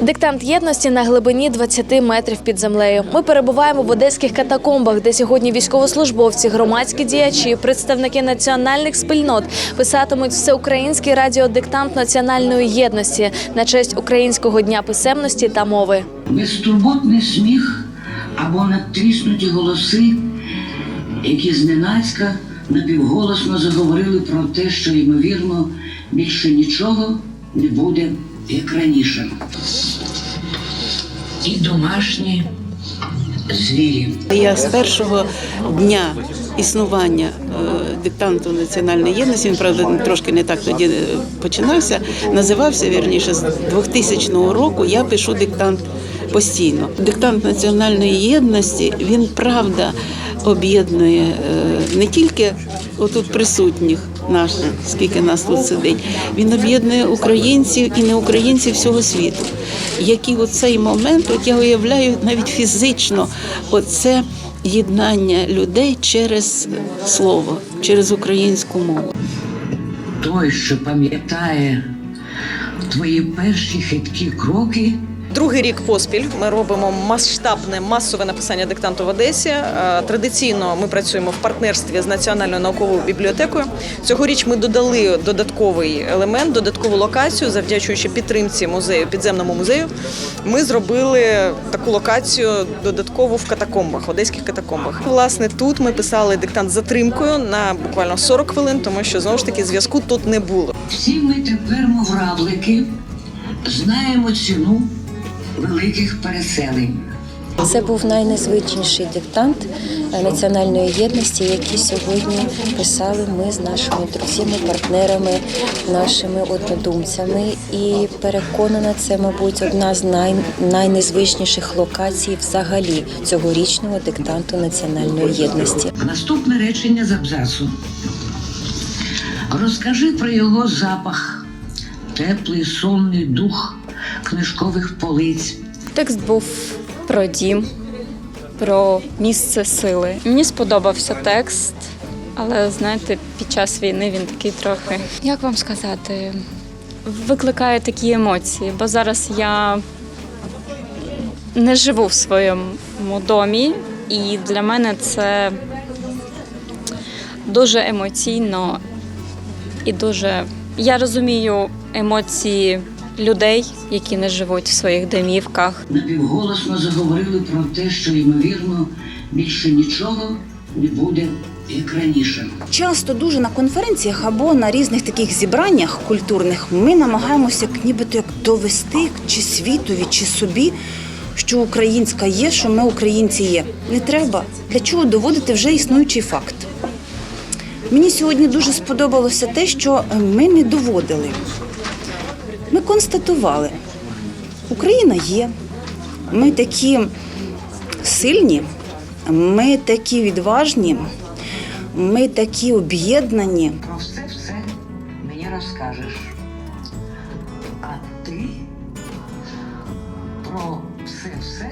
Диктант єдності на глибині 20 метрів під землею. Ми перебуваємо в одеських катакомбах, де сьогодні військовослужбовці, громадські діячі, представники національних спільнот писатимуть всеукраїнський радіодиктант національної єдності на честь українського дня писемності та мови. безтурботний сміх або надтріснуті голоси, які зненацька напівголосно заговорили про те, що ймовірно більше нічого не буде як раніше. І домашні звірі. Я з першого дня існування е, диктанту національної єдності, він правда трошки не так тоді е, починався. Називався вірніше з 2000 року. Я пишу диктант постійно. Диктант національної єдності він правда об'єднує е, не тільки отут присутніх. Наш, скільки нас тут сидить, він об'єднує українців і неукраїнців всього світу. Які у цей момент, от я уявляю навіть фізично, оце єднання людей через слово, через українську мову. Той, що пам'ятає твої перші хиткі кроки, Другий рік поспіль ми робимо масштабне масове написання диктанту в Одесі. Е, Традиційно ми працюємо в партнерстві з Національною науковою бібліотекою. Цьогоріч ми додали додатковий елемент, додаткову локацію, завдячуючи підтримці музею, підземному музею. Ми зробили таку локацію додаткову в катакомбах, одеських катакомбах. Власне, тут ми писали диктант з затримкою на буквально 40 хвилин, тому що знову ж таки зв'язку тут не було. всі ми тепер, мов равлики, знаємо ціну великих переселень. Це був найнезвичніший диктант національної єдності, який сьогодні писали ми з нашими друзями, партнерами, нашими однодумцями. І переконана, це, мабуть, одна з най... найнезвичніших локацій взагалі цьогорічного диктанту національної єдності. Наступне речення з абзацу. Розкажи про його запах, теплий сонний дух книжкових полиць. Текст був про дім, про місце сили. Мені сподобався текст, але знаєте, під час війни він такий трохи. Як вам сказати, викликає такі емоції, бо зараз я не живу в своєму домі, і для мене це дуже емоційно і дуже. Я розумію емоції людей, які не живуть в своїх домівках. Напівголосно заговорили про те, що ймовірно більше нічого не буде як раніше. Часто дуже на конференціях або на різних таких зібраннях культурних ми намагаємося як нібито як довести чи світові, чи собі, що українська є, що ми українці є. Не треба. Для чого доводити вже існуючий факт? Мені сьогодні дуже сподобалося те, що ми не доводили. Ми констатували, Україна є. Ми такі сильні, ми такі відважні, ми такі об'єднані. Про все все мені розкажеш. А ти про все все